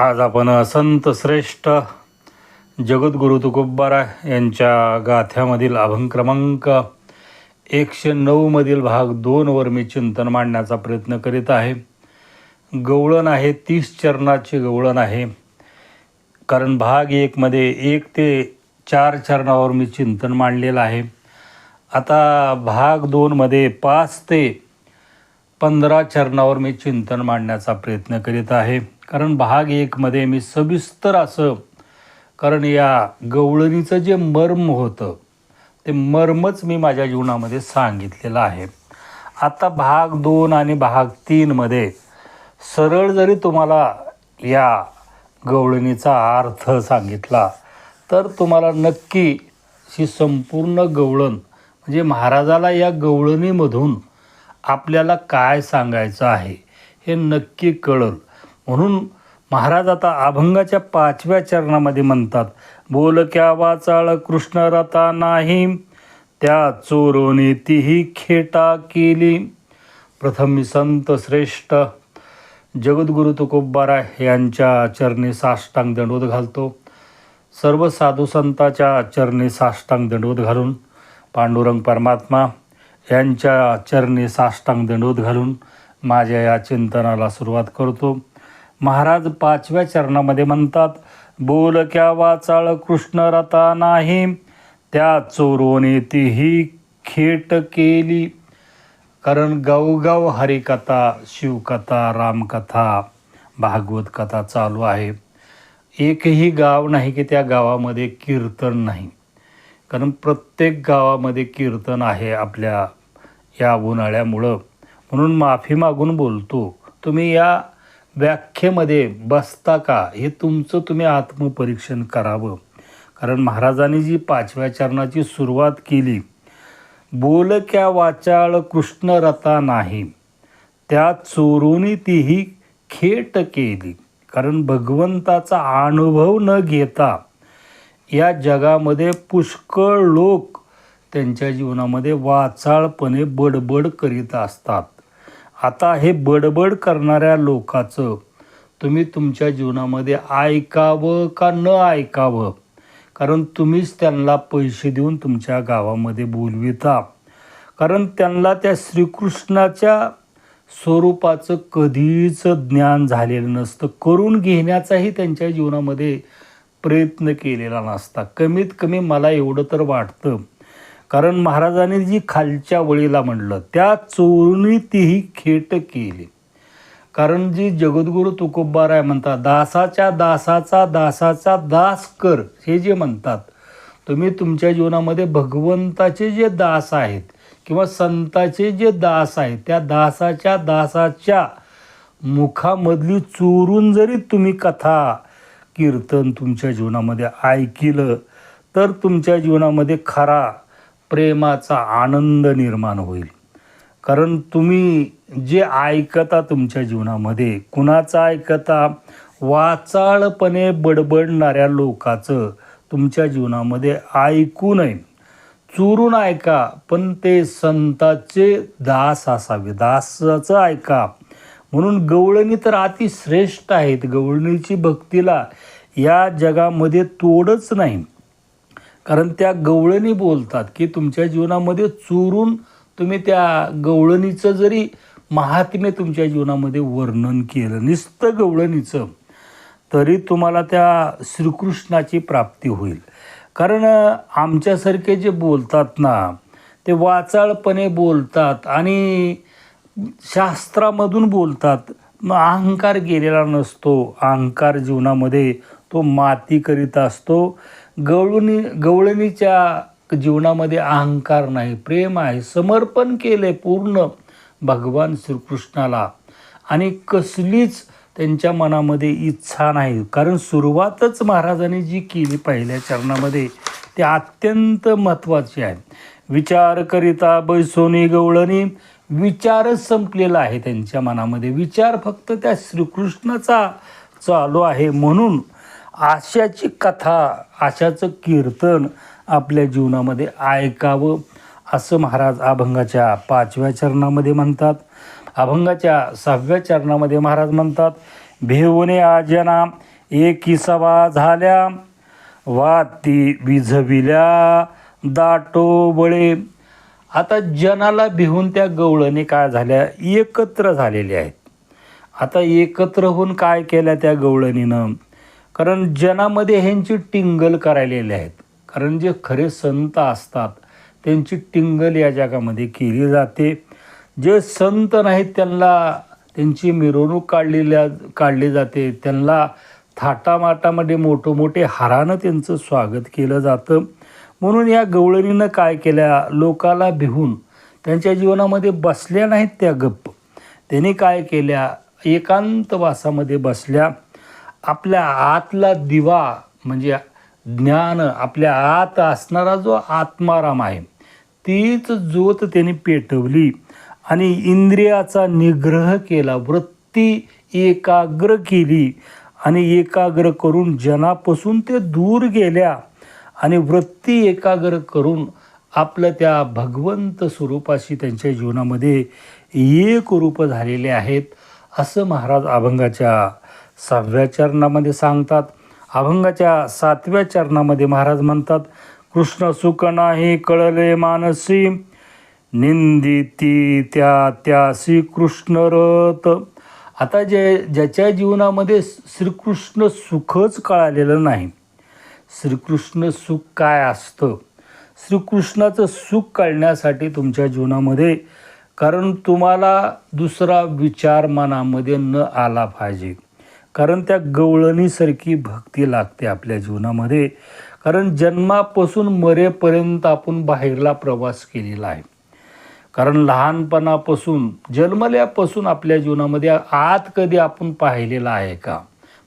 आज आपण संत श्रेष्ठ जगद्गुरु तुकोबारा यांच्या गाथ्यामधील अभंग क्रमांक एकशे नऊमधील भाग दोनवर मी चिंतन मांडण्याचा प्रयत्न करीत आहे. गवळण आहे तीस चरणाची गवळण आहे. कारण भाग एकमध्ये एक ते चार चरणावर मी चिंतन मांडलेलं आहे. आता भाग दोनमध्ये पाच ते पंधरा चरणावर मी चिंतन मांडण्याचा प्रयत्न करीत आहे. कारण भाग एकमध्ये मी सविस्तर असं कारण या गवळणीचं जे मर्म होतं ते मर्मच मी माझ्या जीवनामध्ये सांगितलेलं आहे. आता भाग दोन आणि भाग तीनमध्ये सरळ जरी तुम्हाला या गवळणीचा अर्थ सांगितला तर तुम्हाला नक्की ही संपूर्ण गवळण म्हणजे महाराजाला या गवळणीमधून आपल्याला काय सांगायचं आहे हे नक्की कळल. म्हणून महाराज आता अभंगाच्या पाचव्या चरणामध्ये म्हणतात बोलक्या वाचाळ कृष्ण रता नाही त्या चोरोने तीही खेटा केली. प्रथम संत श्रेष्ठ जगद्गुरु तुकोबारा यांच्या चरणी साष्टांग दंडवत घालतो. सर्व साधू संताच्या चरणी साष्टांग दंडवत घालून पांडुरंग परमात्मा यांच्या चरणी साष्टांग दंडवत घालून माझ्या या चिंतनाला सुरुवात करतो. महाराज पाचव्या चरणामध्ये म्हणतात बोल क्या वाचाळ कृष्ण रता नाही. त्या चोरोने तीही खेट केली. कारण गावगाव हरिकथा शिवकथा रामकथा भागवत कथा चालू आहे. एकही गाव नाही की त्या गावामध्ये कीर्तन नाही. कारण प्रत्येक गावामध्ये कीर्तन आहे आपल्या या उन्हाळ्यामुळं. म्हणून माफी मागून बोलतो तुम्ही या व्याख्येमध्ये बसता का? हे तुमचं तुम्ही आत्मपरीक्षण करावं. कारण महाराजांनी जी पाचव्या चरणाची सुरुवात केली बोल क्या वाचाळ कृष्णरता नाही. त्या चोरूनी तीही खेट केली. कारण भगवंताचा अनुभव न घेता या जगामध्ये पुष्कळ लोक त्यांच्या जीवनामध्ये वाचाळपणे बडबड करीत असतात. आता हे बडबड करणाऱ्या लोकाचं तुम्ही तुमच्या जीवनामध्ये ऐकावं का न ऐकावं? कारण तुम्हीच त्यांना पैसे देऊन तुमच्या गावामध्ये बोलविता. कारण त्यांना त्या श्रीकृष्णाच्या स्वरूपाचं कधीच ज्ञान झालेलं नसतं. करून घेण्याचाही त्यांच्या जीवनामध्ये प्रयत्न केलेला नसता. कमीत कमी मला एवढं तर वाटतं. कारण महाराजांनी जी खालच्या वळीला म्हणलं त्या चोरणी तीही खेट केली. कारण जी जगद्गुरु तुकोबाराय म्हणतात दासाच्या दासाचा दासाचा दास कर हे जे म्हणतात तुम्ही तुमच्या जीवनामध्ये भगवंताचे जे दास आहेत किंवा संताचे जे दास आहेत त्या दासाच्या दासाच्या मुखामधली चोरून जरी तुम्ही कथा कीर्तन तुमच्या जीवनामध्ये ऐकिलं तर तुमच्या जीवनामध्ये खरा प्रेमाचा आनंद निर्माण होईल. कारण तुम्ही जे ऐकता तुमच्या जीवनामध्ये कुणाचं ऐकता वाचाळपणे बडबडणाऱ्या लोकाचं तुमच्या जीवनामध्ये ऐकू नये. चोरून ऐका पण ते संताचे दास असावे. दासाचं ऐका. म्हणून गवळणी तर अतिश्रेष्ठ आहेत. गवळणीची भक्तीला या जगामध्ये तोडच नाही. कारण त्या गवळणी बोलतात की तुमच्या जीवनामध्ये चोरून तुम्ही त्या गवळणीचं जरी महात्म्य तुमच्या जीवनामध्ये वर्णन केलं नुसतं गवळणीचं तरी तुम्हाला त्या श्रीकृष्णाची प्राप्ती होईल. कारण आमच्यासारखे जे बोलतात ना ते वाचाळपणे बोलतात आणि शास्त्रामधून बोलतात. मग अहंकार गेलेला नसतो अहंकार जीवनामध्ये तो माती करीत असतो. गवळणी गवळणीच्या जीवनामध्ये अहंकार नाही प्रेम आहे. समर्पण केले पूर्ण भगवान श्रीकृष्णाला. आणि कसलीच त्यांच्या मनामध्ये इच्छा नाही. कारण सुरुवातच महाराजांनी जी केली पहिल्या चरणामध्ये ते अत्यंत महत्त्वाची आहे. विचार करिता बैसोनी गवळणी विचारच संपलेला आहे त्यांच्या मनामध्ये. विचार फक्त त्या श्रीकृष्णाचा चालू आहे म्हणून आशाची कथा आशाचं कीर्तन आपल्या जीवनामध्ये ऐकावं असं महाराज अभंगाच्या पाचव्या चरणामध्ये म्हणतात. अभंगाच्या सहाव्या चरणामध्ये महाराज म्हणतात भेवने आजना एकी सभा झाल्या वाती विझविल्या दाटो बळे. आता जनाला भिवून त्या गवळणी काय झाल्या? एकत्र झालेल्या आहेत. आता एकत्र होऊन काय केल्या त्या गवळणीनं? कारण जनामध्ये ह्यांची टिंगल करायलेली आहेत. कारण जे खरे संत असतात त्यांची टिंगल या जगामध्ये केली जाते. जे संत नाहीत त्यांना त्यांची मिरवणूक काढलेल्या काढली जाते. त्यांना थाटामाटामध्ये मोठं मोठे हारानं त्यांचं स्वागत केलं जातं. म्हणून या गवळणीनं काय केल्या? लोकाला भिवून त्यांच्या जीवनामध्ये बसल्या नाहीत त्या गप्प. त्यांनी काय केल्या? एकांतवासामध्ये बसल्या. आपल्या आतला दिवा म्हणजे ज्ञान आपल्या आत असणारा जो आत्माराम आहे तीच ज्योत त्याने पेटवली आणि इंद्रियाचा निग्रह केला वृत्ती एकाग्र केली आणि एकाग्र करून जनापासून ते दूर गेल्या आणि वृत्ती एकाग्र करून आपलं त्या भगवंत स्वरूपाशी त्यांच्या जीवनामध्ये एक रूप झालेले आहेत असं महाराज अभंगाच्या सहाव्या चरणामध्ये सांगतात अभंगाच्या सातव्या चरणामध्ये महाराज म्हणतात कृष्ण सुख नाही कळले मानसी निंदिती त्या त्यासी श्रीकृष्ण रथ आता जे ज्याच्या जीवनामध्ये श्रीकृष्ण सुखच कळालेलं नाही श्रीकृष्ण सुख काय असतं? श्रीकृष्णाचं सुख कळण्यासाठी तुमच्या जीवनामध्ये कारण तुम्हाला दुसरा विचार मनामध्ये न आला पाहिजे. कारण त्या गवळणीसारखी भक्ती लागते आपल्या जीवनामध्ये. कारण जन्मापासून मरेपर्यंत आपण बाहेरला प्रवास केलेला आहे. कारण लहानपणापासून जन्मल्यापासून आपल्या जीवनामध्ये आत कधी आपण पाहिलेलं आहे का?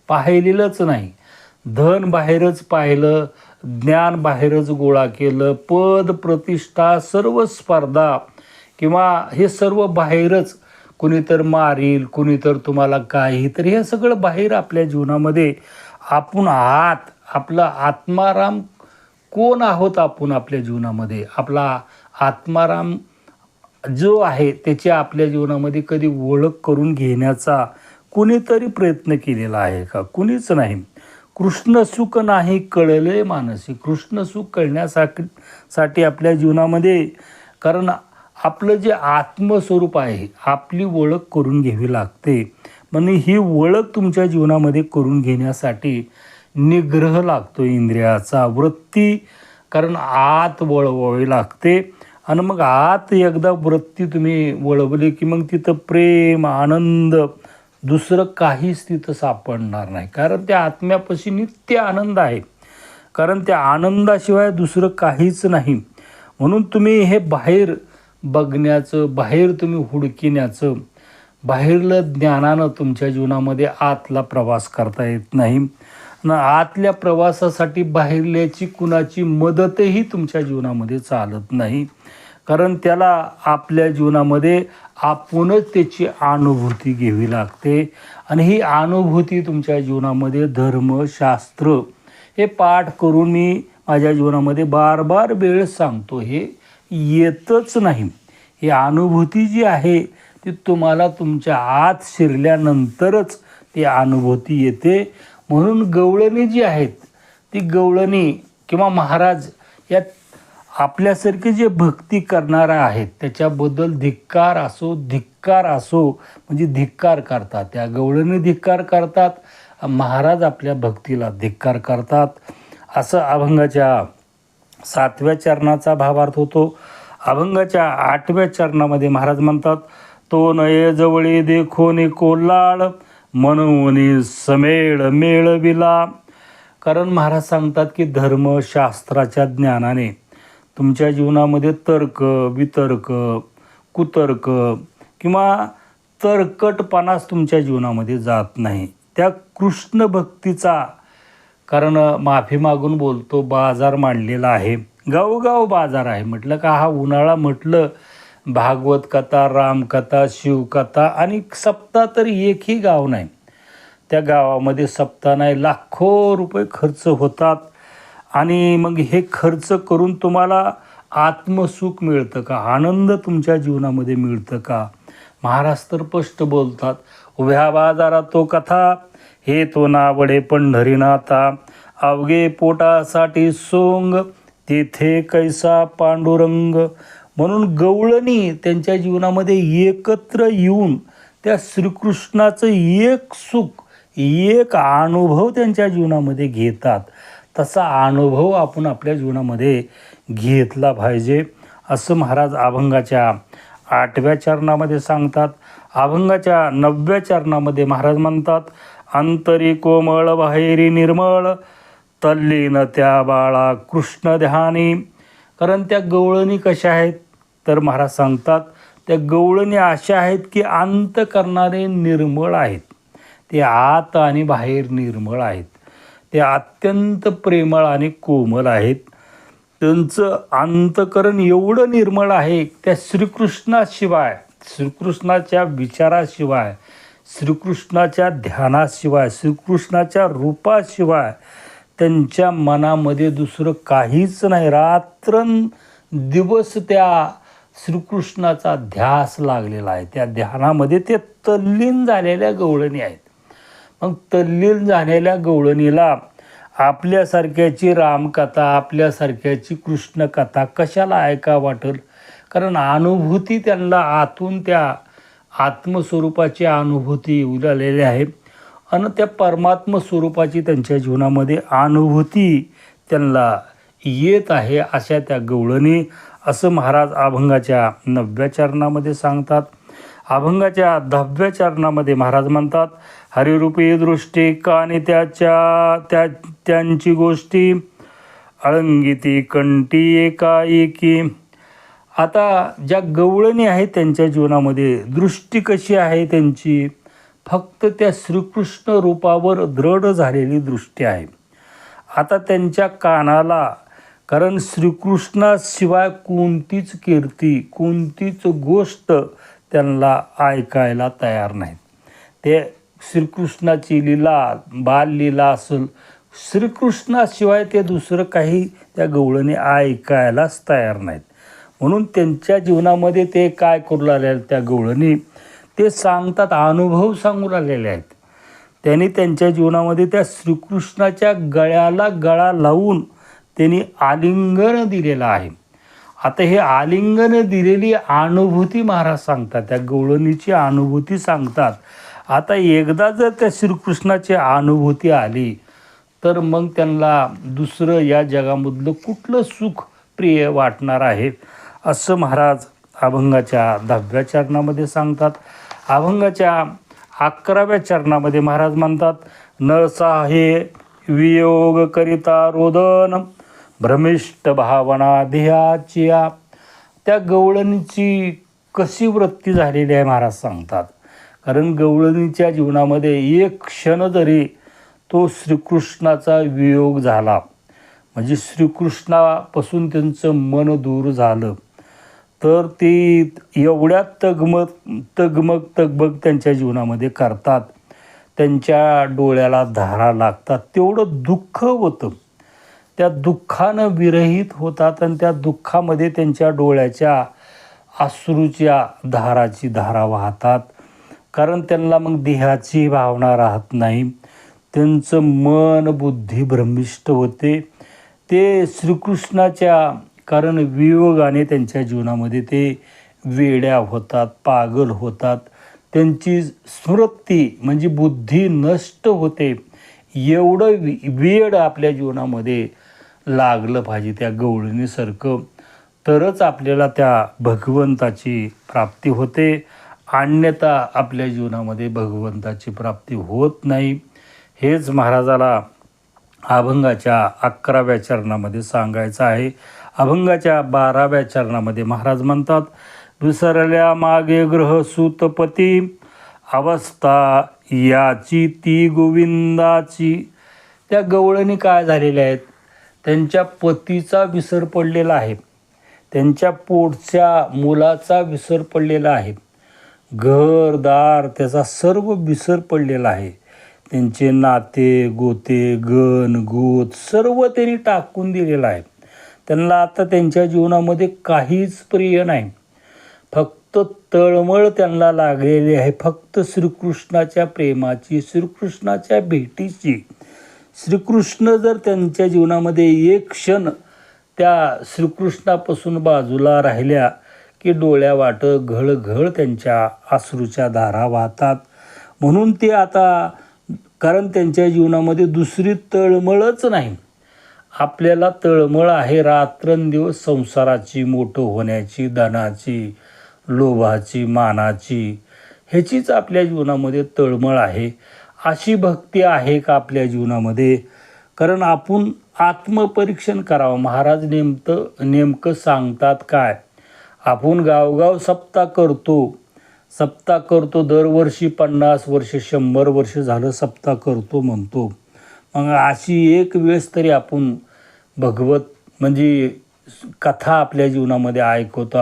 पाहिलेलंच नाही. धन बाहेरच पाहिलं ज्ञान बाहेरच गोळा केलं पद प्रतिष्ठा सर्व स्पर्धा किंवा हे सर्व बाहेरच कुणी तर मारील कुणी तर तुम्हाला काही. तर हे सगळं बाहेर आपल्या जीवनामध्ये आपण आत आपला आत्माराम कोण आहोत आपण आपल्या जीवनामध्ये? आपला आत्माराम जो आहे त्याची आपल्या जीवनामध्ये कधी ओळख करून घेण्याचा कुणीतरी प्रयत्न केलेला आहे का? कुणीच नाही. कृष्ण सुख नाही कळले मानसी. कृष्ण सुख कळण्यासाठी साठी आपल्या जीवनामध्ये कारण आपलं जे आत्मस्वरूप आहे आपली ओळख करून घ्यावी लागते. म्हणजे ही ओळख तुमच्या जीवनामध्ये करून घेण्यासाठी निग्रह लागतो इंद्रियाचा वृत्ती कारण आत वळवावी लागते. आणि मग आत एकदा वृत्ती तुम्ही वळवली की मग तिथं प्रेम आनंद दुसरं काहीच तिथं सापडणार नाही. कारण त्या आत्म्यापाशी नित्य आनंद आहे. कारण त्या आनंदाशिवाय दुसरं काहीच नाही. म्हणून तुम्ही हे बाहेर बघण्याचं बाहेर तुम्ही हुडकिण्याचं बाहेरलं ज्ञानानं तुमच्या जीवनामध्ये आतला प्रवास करता येत नाही. न आतल्या प्रवासासाठी बाहेरल्याची कुणाची मदतही तुमच्या जीवनामध्ये चालत नाही. कारण त्याला आपल्या जीवनामध्ये आपणच त्याची अनुभूती घ्यावी लागते. आणि ही अनुभूती तुमच्या जीवनामध्ये धर्मशास्त्र हे पाठ करून मी माझ्या जीवनामध्ये बार बार वेळ सांगतो हे. येतच नाही. ही अनुभूती जी आहे ती तुम्हाला तुमच्या आत शिरल्यानंतरच ती अनुभूती येते. म्हणून गवळणी जी आहेत ती गवळणी किंवा महाराज या आपल्यासारखे जे भक्ती करणारा आहेत त्याच्याबद्दल धिक्कार असो धिक्कार असो म्हणजे धिक्कार करतात. त्या गवळणी धिक्कार करतात महाराज आपल्या भक्तीला धिक्कार करतात. असं अभंगाच्या सातव्या चरणाचा भावार्थ होतो. अभंगाच्या आठव्या चरणामध्ये महाराज म्हणतात तो नये जवळी देखोनी कोल्हाळ मनवनी समेळ मेळविला. कारण महाराज सांगतात की धर्मशास्त्राच्या ज्ञानाने तुमच्या जीवनामध्ये तर्क वितर्क कुतर्क किंवा तरकटपणाच तुमच्या जीवनामध्ये जात नाही. त्या कृष्ण भक्तीचा कारण माफी मागून बोलतो बाजार मांडलेला आहे. गावोगाव बाजार आहे म्हटलं का हा उन्हाळा म्हटलं भागवत कथा रामकथा शिवकथा आणि सप्ताह तर एकही गाव नाही. त्या गावामध्ये सप्ताह नाही लाखो रुपये खर्च होतात आणि मग हे खर्च करून तुम्हाला आत्मसुख मिळतं का? आनंद तुमच्या जीवनामध्ये मिळतं का? महाराज तर स्पष्ट बोलतात उभ्या बाजारात तो कथा हे तो नावडे पंढरीनाथा. अवघे पोटासाठी सोंग तेथे कैसा पांडुरंग. म्हणून गवळणी त्यांच्या जीवनामध्ये एकत्र येऊन त्या श्रीकृष्णाचं एक सुख एक अनुभव त्यांच्या जीवनामध्ये घेतात. तसा अनुभव आपण आपल्या जीवनामध्ये घेतला पाहिजे. असं महाराज अभंगाच्या आठव्या चरणामध्ये सांगतात. अभंगाच्या नवव्या चरणामध्ये महाराज म्हणतात अंतरी कोमळ बाहेरी निर्मळ तल्लीन त्या बाळा कृष्ण ध्यानी कारण त्या गवळणी कशा आहेत तर महाराज सांगतात त्या गवळणी अशा आहेत की अंत करणारे निर्मळ आहेत. ते आत आणि बाहेर निर्मळ आहेत. ते अत्यंत प्रेमळ आणि कोमल आहेत. त्यांचं अंतकरण एवढं निर्मळ आहे त्या श्रीकृष्णाशिवाय श्रीकृष्णाच्या विचाराशिवाय श्रीकृष्णाच्या ध्यानाशिवाय श्रीकृष्णाच्या रूपाशिवाय त्यांच्या मनामध्ये दुसरं काहीच नाही. रात्रन दिवस त्या श्रीकृष्णाचा ध्यास लागलेला आहे. त्या ध्यानामध्ये ते तल्लीन झालेल्या गवळणी आहेत. मग तल्लीन झालेल्या गवळणीला आपल्यासारख्याची रामकथा आपल्यासारख्याची कृष्णकथा कशाला ऐका वाटेल? कारण अनुभूती त्यांना आतून त्या आत्मस्वरूपाची अनुभूती येऊ आहे. आणि त्या परमात्म स्वरूपाची त्यांच्या जीवनामध्ये अनुभूती त्यांना येत आहे अशा त्या गवळणी असं महाराज अभंगाच्या नवव्या चरणामध्ये सांगतात. अभंगाच्या दहाव्या चरणामध्ये महाराज म्हणतात हरिरूपी दृष्टी कानी त्याच्या त्या त्यांची गोष्टी अळंगिती कंटी एकाएकी आता ज्या गवळणी आहेत त्यांच्या जीवनामध्ये दृष्टी कशी आहे त्यांची फक्त त्या श्रीकृष्ण रूपावर दृढ झालेली दृष्टी आहे. आता त्यांच्या कानाला कारण श्रीकृष्णाशिवाय कोणतीच कीर्ती कोणतीच गोष्ट त्यांना ऐकायला तयार नाहीत. ते श्रीकृष्णाची लीला बाललीला असेल श्रीकृष्णाशिवाय ते दुसरं काही त्या गवळणी ऐकायलाच तयार नाहीत. म्हणून त्यांच्या जीवनामध्ये ते काय करू लागले त्या गवळणी? ते सांगतात अनुभव सांगू लागलेले आहेत. त्यांनी त्यांच्या जीवनामध्ये त्या श्रीकृष्णाच्या गळ्याला गळा लावून त्यांनी आलिंगन दिलेलं आहे. आता हे आलिंगन दिलेली अनुभूती महाराज सांगतात त्या गवळणीची अनुभूती सांगतात. आता एकदा जर त्या श्रीकृष्णाची अनुभूती आली तर मग त्यांना दुसरं या जगामधलं कुठलं सुख प्रिय वाटणार आहे? असं महाराज अभंगाच्या दहाव्या चरणामध्ये सांगतात. अभंगाच्या अकराव्या चरणामध्ये महाराज म्हणतात न साहे वियोग करिता रोदन भ्रमिष्ट भावना ध्येयाचिया त्या गवळणीची कशी वृत्ती झालेली आहे महाराज सांगतात. कारण गवळणीच्या जीवनामध्ये एक क्षण जरी तो श्रीकृष्णाचा वियोग झाला म्हणजे श्रीकृष्णापासून त्यांचं मन दूर झालं तर ते एवढ्या तगमग तगमग तगमग त्यांच्या जीवनामध्ये करतात. त्यांच्या डोळ्याला धारा लागतात. तेवढं दुःख होतं. त्या दुःखानं विरहित होतात आणि त्या दुःखामध्ये त्यांच्या डोळ्याच्या अश्रूच्या धाराची धारा वाहतात. कारण त्यांना मग देहाची भावना राहत नाही. त्यांचं मन बुद्धी भ्रमिष्ट होते. ते श्रीकृष्णाच्या कारण वियोगाने त्यांच्या जीवनामध्ये ते वेड्या होतात पागल होतात. त्यांची स्मृती म्हणजे बुद्धी नष्ट होते. एवढं वि वेड आपल्या जीवनामध्ये लागलं पाहिजे त्या गवळणीसारखं. तरच आपल्याला त्या भगवंताची प्राप्ती होते. अन्यथा आपल्या जीवनामध्ये भगवंताची प्राप्ती होत नाही. हेच महाराजाला अभंगाच्या अकराव्या चरणामध्ये सांगायचं आहे. अभंगाच्या बाराव्या चरणामध्ये महाराज म्हणतात विसरल्या मागे ग्रह सुतपती अवस्था याची ती गोविंदाची. त्या गवळणी काय झालेल्या आहेत? त्यांच्या पतीचा विसर पडलेला आहे. त्यांच्या पोटच्या मुलाचा विसर पडलेला आहे. घरदार त्याचा सर्व विसर पडलेला आहे. त्यांचे नाते गोते गण गोत सर्व त्यांनी टाकून दिलेलं आहे. त्यांना आता त्यांच्या जीवनामध्ये काहीच प्रिय नाही. फक्त तळमळ त्यांना लागलेली आहे. फक्त श्रीकृष्णाच्या प्रेमाची श्रीकृष्णाच्या भेटीची. श्रीकृष्ण जर त्यांच्या जीवनामध्ये एक क्षण त्या श्रीकृष्णापासून बाजूला राहिल्या की डोळ्या वाट घळघळ त्यांच्या अश्रूच्या धारा वाहतात. म्हणून ते आता कारण त्यांच्या जीवनामध्ये दुसरी तळमळच नाही. आपल्याला तळमळ आहे रात्रंदिवस संसाराची मोठं होण्याची धनाची लोभाची मानाची. ह्याचीच आपल्या जीवनामध्ये तळमळ आहे. अशी भक्ती आहे का आपल्या जीवनामध्ये? कारण आपण आत्मपरीक्षण करावं. महाराज नेमकं नेमकं सांगतात काय? आपण गावगाव सप्ताह करतो. सप्ताह करतो दरवर्षी पन्नास वर्ष शंभर वर्ष झालं सप्ताह करतो म्हणतो. मग अशी एक वेळेस तरी आपण भगवत म्हणजे कथा आपल्या जीवनामध्ये ऐकवतो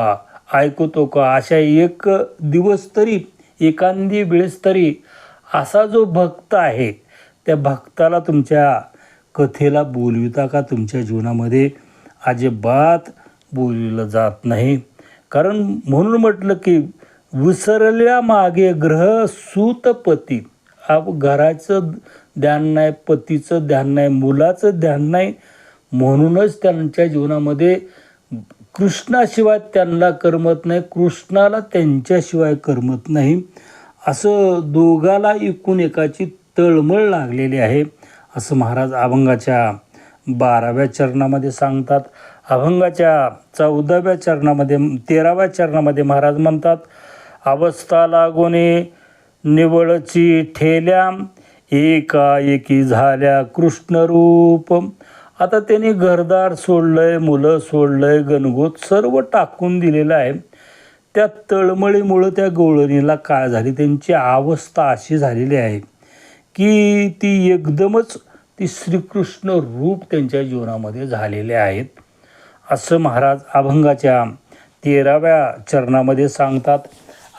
ऐकवतो का? अशा एक दिवस तरी एखादी वेळेस तरी असा जो भक्त आहे त्या भक्ताला तुमच्या कथेला बोलविता का? तुमच्या जीवनामध्ये अजिबात बोलविलं जात नाही. कारण म्हणून म्हटलं की विसरल्या मागे ग्रह सूतपती. आप घराचं ध्यान नाही पतीचं ध्यान नाही मुलाचं ध्यान नाही म्हणूनच त्यांच्या जीवनामध्ये कृष्णाशिवाय त्यांना करमत नाही कृष्णाला त्यांच्याशिवाय करमत नाही. असं दोघाला एकूण एकाची तळमळ लागलेली आहे असं महाराज अभंगाच्या बाराव्या चरणामध्ये सांगतात. अभंगाच्या चौदाव्या चरणामध्ये तेराव्या चरणामध्ये महाराज म्हणतात अवस्था लागोने निवळची ठेल्या एकाएकी झाल्या कृष्णरूप. आता त्यांनी घरदार सोडलंय मुलं सोडलंय गणगोत सर्व टाकून दिलेलं आहे. त्या तळमळीमुळं त्या गवळणीला काय झाली? त्यांची अवस्था अशी झालेली आहे की ती एकदमच ती श्रीकृष्ण रूप त्यांच्या जीवनामध्ये झालेले आहेत. असं महाराज अभंगाच्या तेराव्या चरणामध्ये सांगतात.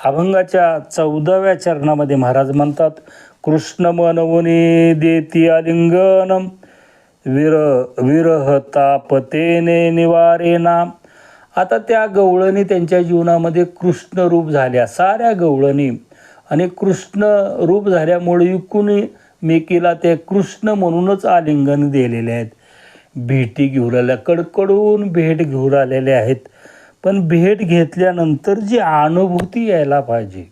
अभंगाच्या चौदाव्या चरणामध्ये महाराज म्हणतात कृष्ण मनवने देती आलिंगन विर विरहतापतेने निवारेना आता त्या गवळणी त्यांच्या जीवनामध्ये कृष्ण रूप झाल्या साऱ्या गवळणी. आणि कृष्ण रूप झाल्यामुळे एकूण मेकीला ते कृष्ण म्हणूनच आलिंगन दिलेले आहेत. भेटी घेऊन आल्या कडकडून भेट घेऊन आलेल्या आहेत. पण भेट घेतल्यानंतर जी अनुभूती यायला पाहिजे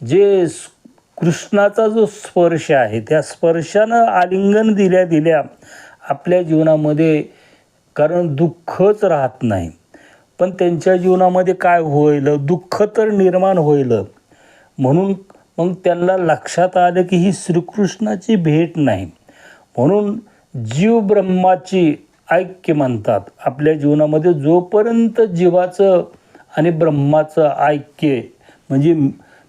जे कृष्णाचा जो स्पर्श आहे त्या स्पर्शानं आलिंगन दिल्या दिल्या आपल्या जीवनामध्ये कारण दुःखच राहत नाही. पण त्यांच्या जीवनामध्ये काय होईल? दुःख तर निर्माण होईल. म्हणून मग त्यांना लक्षात आलं की ही श्रीकृष्णाची भेट नाही. म्हणून जीव ब्रह्माची ऐक्य म्हणतात. आपल्या जीवनामध्ये जोपर्यंत जीवाचं आणि ब्रह्माचं ऐक्य म्हणजे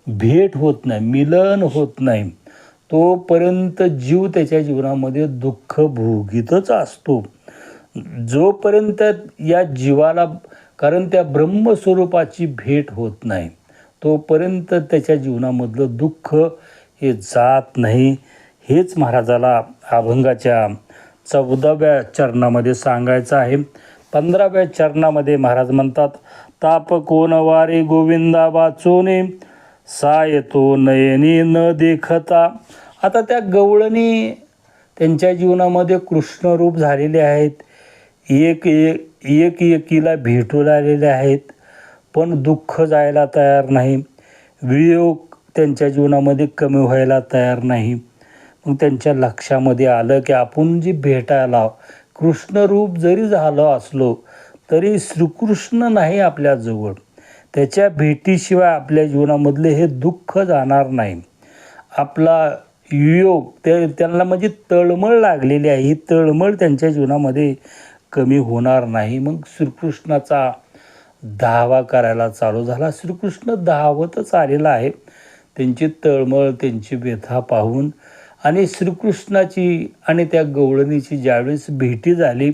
भेट होत नाही मिलन होत नाही. तोपर्यंत जीव त्याच्या जीवनामध्ये दुःख भोगीतच असतो. जोपर्यंत या जीवाला कारण त्या ब्रह्मस्वरूपाची भेट होत नाही तोपर्यंत त्याच्या जीवनामधलं दुःख हे जात नाही. हेच महाराजाला अभंगाच्या चौदाव्या चरणामध्ये सांगायचं आहे. पंधराव्या चरणामध्ये महाराज म्हणतात ताप कोण वारे गोविंदा वाचोने सा येतो नयनी न देखता. आता त्या गवळणी त्यांच्या जीवनामध्ये कृष्णरूप झालेले आहेत. एक एक एक एकीला भेटू लागलेले आहेत. पण दुःख जायला तयार नाही. वियोग त्यांच्या जीवनामध्ये कमी व्हायला तयार नाही. मग त्यांच्या लक्षामध्ये आलं की आपण जी भेटायला कृष्णरूप जरी झालो असलो तरी श्रीकृष्ण नाही आपल्याजवळ त्याच्या भेटीशिवाय आपल्या जीवनामधले हे दुःख जाणार नाही. आपला योग ते त्यांना म्हणजे तळमळ लागलेली आहे. ही तळमळ त्यांच्या जीवनामध्ये कमी होणार नाही. मग श्रीकृष्णाचा धावा करायला चालू झाला. श्रीकृष्ण धावतच आलेला आहे. त्यांची तळमळ त्यांची व्यथा पाहून आणि श्रीकृष्णाची आणि त्या गवळणीची ज्यावेळेस भेटी झाली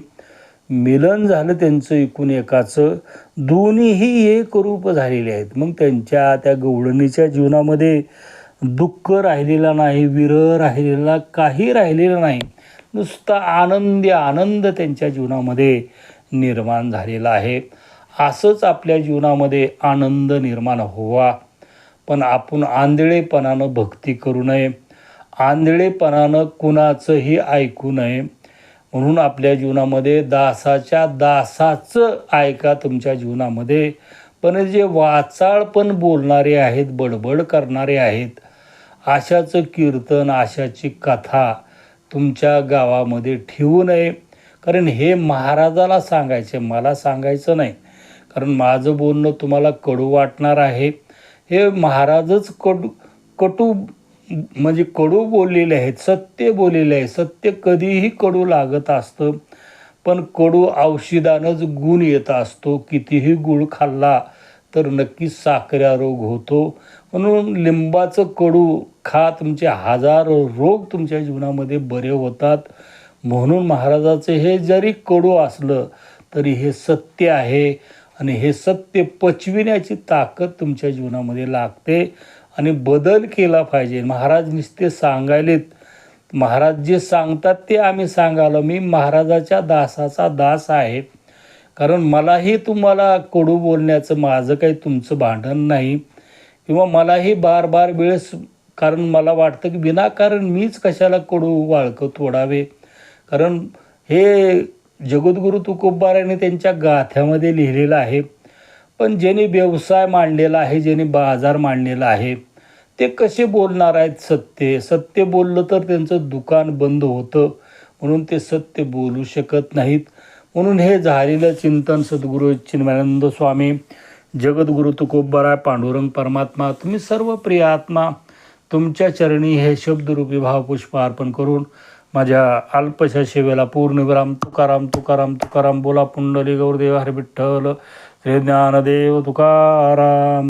मिलन झालं त्यांचं एकूण एकाचं दोन्हीही एक रूप झालेले आहेत. मग त्यांच्या त्या गवळणीच्या जीवनामध्ये दुःख राहिलेला नाही विरह राहिलेला काही राहिलेलं नाही नुसता आनंदी आनंद त्यांच्या जीवनामध्ये निर्माण झालेला आहे. असंच आपल्या जीवनामध्ये आनंद निर्माण व्हावा. पण आपण आंधळेपणानं भक्ती करू नये. आंधळेपणानं कुणाचंही ऐकू नये. म्हणून आपल्या जीवनामध्ये दासाच्या दासाचं ऐका तुमच्या जीवनामध्ये. पण जे वाचाळ पण बोलणारे आहेत बडबड करणारे आहेत आशाचं कीर्तन आशाची कथा तुमच्या गावामध्ये ठेवू नये. कारण हे महाराजाला सांगायचे मला सांगायचं नाही. कारण माझं बोलणं तुम्हाला कडू वाटणार आहे. हे महाराजच कडू कटू म्हणजे कडू बोललेले आहेत सत्य बोललेले आहे. सत्य कधीही कडू लागत असतं पण कडू औषधानंच गुण येत असतो. कितीही गुळ खाल्ला तर नक्कीच साखऱ्या रोग होतो. म्हणून लिंबाचं कडू खा तुमचे हजारो रोग तुमच्या जीवनामध्ये बरे होतात. म्हणून महाराजाचं हे जरी कडू असलं तरी हे सत्य आहे. आणि हे सत्य पचविण्याची ताकद तुमच्या जीवनामध्ये लागते. आणि बदल केला पाहिजे. महाराज नुसते सांगायलेत. महाराज जे सांगतात ते आम्ही सांगालो. मी महाराजाच्या दासाचा दास आहे. कारण मलाही तुम्हाला कडू बोलण्याचं माझं काही तुमचं भांडण नाही. किंवा मलाही बार बार वेळेस कारण मला वाटतं की विनाकारण मीच कशाला कडू वाळकं तोडावे? कारण हे जगद्गुरू तुकोबाराने त्यांच्या गाथ्यामध्ये लिहिलेलं आहे. पण ज्यांनी व्यवसाय मांडलेला आहे ज्यांनी बाजार मांडलेला आहे ते कसे बोलणार आहेत सत्य? सत्य बोललं तर त्यांचं दुकान बंद होतं. म्हणून ते सत्य बोलू शकत नाहीत. म्हणून हे झालेलं चिंतन सद्गुरू चिन्मानंद स्वामी जगद्गुरू तुकोबराय पांडुरंग परमात्मा तुम्ही सर्व प्रिय आत्मा तुमच्या चरणी हे शब्दरूपी भावपुष्प अर्पण करून माझ्या अल्पशा सेवेला पूर्णविराम तुकाराम तुकाराम तुकाराम बोला पुंडली गौरदेव हरविठ्ठल श्री ज्ञानदेव तुकाराम